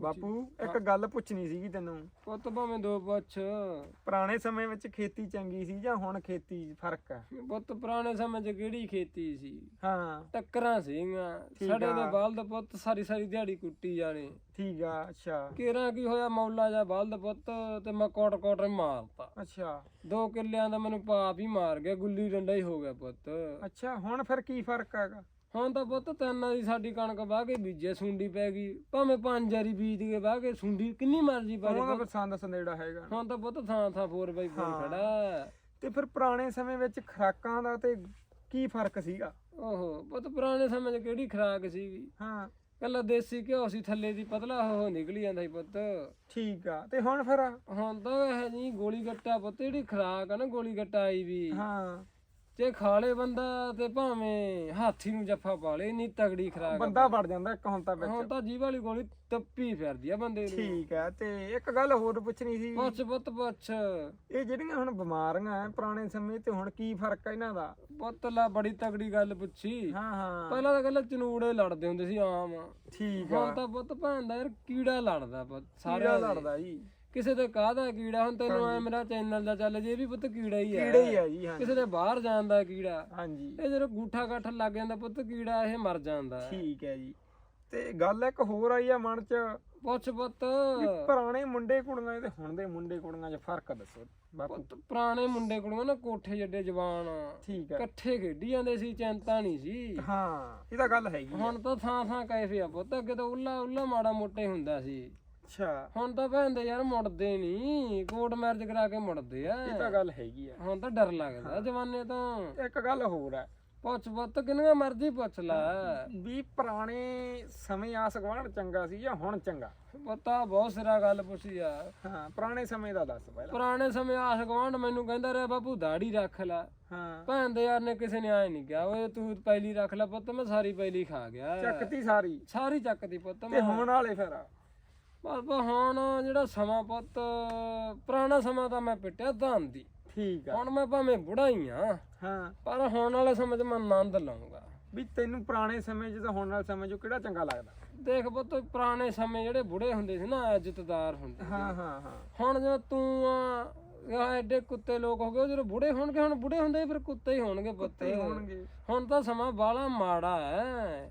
ਬਾਪੂ ਇੱਕ ਗੱਲ ਪੁੱਛਣੀ ਸੀਗੀ ਤੈਨੂੰ। ਪੁੱਤ ਭਾਵੇਂ ਦੋ ਪੁੱਛ। ਪੁਰਾਣੇ ਸਮੇਂ ਵਿੱਚ ਖੇਤੀ ਚੰਗੀ ਸੀ ਜਾਂ ਹੁਣ ਖੇਤੀ 'ਚ ਫ਼ਰਕ ਹੈ ਪੁੱਤ ਪੁਰਾਣੇ ਸਮੇਂ 'ਚ ਕਿਹੜੀ ਖੇਤੀ ਸੀ? ਹਾਂ। ਟੱਕਰਾਂ ਸੀਗੀਆਂ। ਠੀਕ ਸਾਡੇ ਦੇ ਆ। ਬਲਦ ਪੁੱਤ ਸਾਰੀ ਸਾਰੀ ਦਿਹਾੜੀ ਕੁੱਟੀ ਜਾਣੇ। ਠੀਕ ਆ ਅੱਛਾ। ਕੇਰਾ ਕੀ ਹੋਇਆ? ਮੌਲਾ ਜਾ ਬਲਦ ਪੁੱਤ ਤੇ ਮੈਂ ਕੋਟ ਕੋਟ ਮਾਰਤਾ। ਅੱਛਾ। ਦੋ ਕਿੱਲਿਆਂ ਦਾ ਮੈਨੂੰ ਪਾਪ ਹੀ ਮਾਰ ਗਿਆ। ਗੁੱਲੀ ਡੰਡਾ ਹੀ ਹੋ ਗਿਆ ਪੁੱਤ। ਅੱਛਾ ਹੁਣ ਫਿਰ ਕੀ ਫ਼ਰਕ ਹੈਗਾ? ਹੁਣ ਤਾਂ ਪੁੱਤ ਤਿੰਨਾਂ ਦੀ ਸਾਡੀ ਕਣਕ ਵਾਹ ਕੇ ਬੀਜੇ ਸੁੰਡੀ ਪੈ ਗਈ। ਭਾਵੇਂ ਪੰਜ ਵਾਰੀ ਬੀਜ ਕੇ ਵਾਹ ਕੇ ਸੁੰਡੀ ਕਿੰਨੀ ਮਰਜ਼ੀ ਪਾ ਦੇ ਪਸੰਦ ਸੰਦੇੜਾ ਹੈਗਾ। ਹੁਣ ਤਾਂ ਪੁੱਤ ਥਾਂ ਥਾਂ 4x4 ਹਾਂ। ਖੜਾ। ਤੇ ਫਿਰ ਪੁਰਾਣੇ ਸਮੇਂ ਵਿੱਚ ਖਰਾਕਾਂ ਦਾ ਤੇ ਕੀ ਫ਼ਰਕ ਸੀਗਾ? ਓਹੋ ਪੁੱਤ ਪੁਰਾਣੇ ਸਮੇਂ 'ਚ ਕਿਹੜੀ ਖਰਾਕ ਸੀਗੀ? ਹਾਂ। ਕੱਲਾ ਦੇਸੀ ਘਿਓ ਸੀ ਥੱਲੇ ਦੀ ਪਤਲਾ ਹੋ ਨਿਕਲੀ ਜਾਂਦਾ ਸੀ ਪੁੱਤ। ਠੀਕ ਆ ਤੇ ਹੁਣ ਫਿਰ? ਹੁਣ ਤਾਂ ਇਹ ਜੀ ਗੋਲੀ ਗੱਟਾ ਪੁੱਤ ਜਿਹੜੀ ਖਰਾਕ ਆ ਨਾ ਗੋਲੀ ਗੱਟਾ ਆਈ ਵੀ। ਹਾਂ। ਜੇ ਖਾਲੇ ਬੰਦਾ ਤੇ ਭਾਵੇਂ ਹਾਥੀ ਨੂੰ ਜੱਫਾ ਪਾ ਲੇ ਇੰਨੀ ਤਗੜੀ ਖਰਾਕ। ਬੰਦਾ ਵੜ ਜਾਂਦਾ ਇੱਕ ਹੁਣ ਤਾਂ ਹੁਣ ਵਿੱਚ ਤਾਂ ਜੀਭ ਵਾਲੀ ਗੋਲੀ ਤੱਪੀ ਫਿਰਦੀ ਆ ਬੰਦੇ ਨੂੰ। ਠੀਕ ਆ ਤੇ ਇੱਕ ਗੱਲ ਹੋਰ ਪੁੱਛਣੀ ਸੀ। ਪੁੱਛ ਪੁੱਤ ਪੁੱਛ। ਇਹ ਜਿਹੜੀਆਂ ਹੁਣ ਬਿਮਾਰੀਆਂ ਆ ਪੁਰਾਣੇ ਸਮੇਂ ਤੇ ਹੁਣ ਕੀ ਫ਼ਰਕ ਆ ਇਹਨਾਂ ਦਾ? ਪੁੱਤ ਲਾ ਬੜੀ ਤਗੜੀ ਗੱਲ ਪੁੱਛੀ। ਹਾਂ ਹਾਂ। ਪਹਿਲਾਂ ਤਾਂ ਗੱਲਾਂ ਚਨੂੜੇ ਲੜਦੇ ਹੁੰਦੇ ਸੀ ਆਮ। ਠੀਕ ਹੁਣ ਆ। ਤਾਂ ਪੁੱਤ ਭੈਣ ਦਾ ਯਾਰ ਕੀੜਾ ਲੜਦਾ ਪੁੱਤ ਸਾਰਾ ਦਾ। ਲੜਦਾ ਜੀ। ਕਿਸੇ ਦੇ ਕਾਹਦਾ ਕੀੜਾ ਹੁਣ ਤੈਨੂੰ ਐ ਮੇਰਾ ਚੈਨਲ ਦਾ ਚੱਲ ਜੇ ਵੀ ਪੁੱਤ ਕੀੜਾ ਹੀ ਹੈ ਕੀੜੇ ਹੀ ਆ ਜੀ ਹਾਂ ਕਿਸੇ ਦੇ ਬਾਹਰ ਜਾਣ ਦਾ ਕੀੜਾ। ਹਾਂਜੀ। ਇਹ ਜਦੋਂ ਗੂਠਾ ਗੱਠ ਲੱਗ ਜਾਂਦਾ ਪੁੱਤ ਕੀੜਾ ਇਹ ਮਰ ਜਾਂਦਾ। ਠੀਕ ਹੈ ਜੀ। ਤੇ ਗੱਲ ਇੱਕ ਹੋਰ ਆਈ ਆ ਮਨ ਚ। ਪੁੱਛ ਪੁੱਤ। ਪੁਰਾਣੇ ਮੁੰਡੇ ਕੁੜੀਆਂ ਤੇ ਹੁਣ ਦੇ ਮੁੰਡੇ ਕੁੜੀਆਂ 'ਚ ਫ਼ਰਕ ਦੱਸੋ। ਪੁੱਤ ਪੁਰਾਣੇ ਮੁੰਡੇ ਕੁੜੀਆਂ ਨਾ ਕੋਠੇ ਜੱਡੇ ਜਵਾਨ ਠੀਕ ਹੈ ਇਕੱਠੇ ਖੇਡੀ ਜਾਂਦੇ ਸੀ ਚਿੰਤਾ ਨਹੀਂ ਸੀ। ਹਾਂ ਇਹ ਤਾਂ ਗੱਲ ਹੈਗੀ। ਹੁਣ ਤਾਂ ਥਾਂ ਥਾਂ ਕੈਫੇ ਆ ਪੁੱਤ ਅੱਗੇ ਤਾਂ ਉੱਲਾ ਉੱਲਾ ਮਾੜਾ ਮੋਟੇ ਹੁੰਦਾ ਸੀ। ਅੱਛਾ। ਹੁਣ ਤਾਂ ਭੈਣਦੇ ਯਾਰ ਮੁੜਦੇ ਨਹੀਂ ਕੋਰਟ ਮੈਰਿਜ ਕਰਾ ਕੇ ਮੁੜਦੇ ਆ। ਇਹ ਤਾਂ ਗੱਲ ਹੈਗੀ ਆ। ਹੁਣ ਤਾਂ ਡਰ ਲੱਗਦਾ ਜਵਾਨੇ ਤੋਂ। ਇੱਕ ਗੱਲ ਹੋਰ ਆ। ਪੁੱਛ ਪੁੱਤ ਕਿੰਨੀਆਂ ਮਰਜ਼ੀ ਪੁੱਛ ਲੈ। ਵੀ ਪੁਰਾਣੇ ਸਮੇਂ ਆਸ ਗਵਾਂਢ ਚੰਗਾ ਸੀ ਜਾਂ ਹੁਣ ਚੰਗਾ? ਪਤਾ ਬਹੁਤ ਸਿਰਾ ਗੱਲ ਪੁੱਛੀ ਆ। ਹਾਂ ਪੁਰਾਣੇ ਸਮੇਂ ਦਾ ਦੱਸ ਪਹਿਲਾਂ। ਪੁਰਾਣੇ ਸਮੇਂ ਆਸ ਗਵਾਂਢ ਮੈਨੂੰ ਕਹਿੰਦਾ ਰਿਹਾ ਬਾਪੂ ਦਾੜੀ ਰੱਖ ਲੈ। ਹਾਂ। ਭੈਣ ਦੇ ਯਾਰ ਨੇ ਕਿਸੇ ਨੇ ਆਏ ਨਹੀਂ ਕਿਹਾ ਓਏ ਤੂੰ ਪਹਿਲੀ ਰੱਖ ਲੈ ਪੁੱਤ ਮੈਂ ਸਾਰੀ ਪਹਿਲੀ ਖਾ ਗਿਆ। ਚੱਕਤੀ ਸਾਰੀ। ਸਾਰੀ ਚੱਕਦੀ ਪੁੱਤ ਤੇ ਮੈਂ ਹੁਣ ਵਾਲੇ ਫਿਰ? ਬਸ ਹੁਣ ਜਿਹੜਾ ਸਮਾਂ ਪੁੱਤ ਪੁਰਾਣਾ ਸਮਾਂ ਤਾਂ ਮੈਂ ਪਿੱਟਿਆ ਧੰਦੀ ਠੀਕ ਆ। ਹੁਣ ਮੈਂ ਭਾਵੇਂ ਬੁੜਾ ਹੀ ਆ ਹਾਂ। ਪਰ ਹੁਣ ਵਾਲੇ ਸਮੇਂ 'ਚ ਮੈਂ ਆਨੰਦ ਲਵਾਂਗਾ ਵੀ ਤੈਨੂੰ ਪੁਰਾਣੇ ਸਮੇਂ 'ਚ ਤਾਂ ਹੁਣ ਵਾਲੇ ਸਮੇਂ 'ਚ ਕਿਹੜਾ ਚੰਗਾ ਲੱਗਦਾ? ਦੇਖ ਪੁੱਤ ਪੁਰਾਣੇ ਸਮੇਂ ਜਿਹੜੇ ਬੁੜੇ ਹੁੰਦੇ ਸੀ ਨਾ ਇੱਜ਼ਤਦਾਰ ਹੁੰਦੇ ਸੀ। ਹਾਂ ਹਾਂ ਹਾਂ। ਹੁਣ ਜਿਵੇਂ ਤੂੰ ਆ ਆਹ ਐਡੇ ਕੁੱਤੇ ਲੋਕ ਹੋ ਗਏ ਜਦੋਂ ਬੁੜੇ ਹੋਣਗੇ ਹੁਣ ਬੁੜੇ ਹੁੰਦੇ ਫਿਰ ਕੁੱਤੇ ਹੀ ਹੋਣਗੇ ਪੁੱਤ। ਹੋਣਗੇ। ਹੁਣ ਤਾਂ ਸਮਾਂ ਬਾਲਾ ਮਾੜਾ ਹੈ।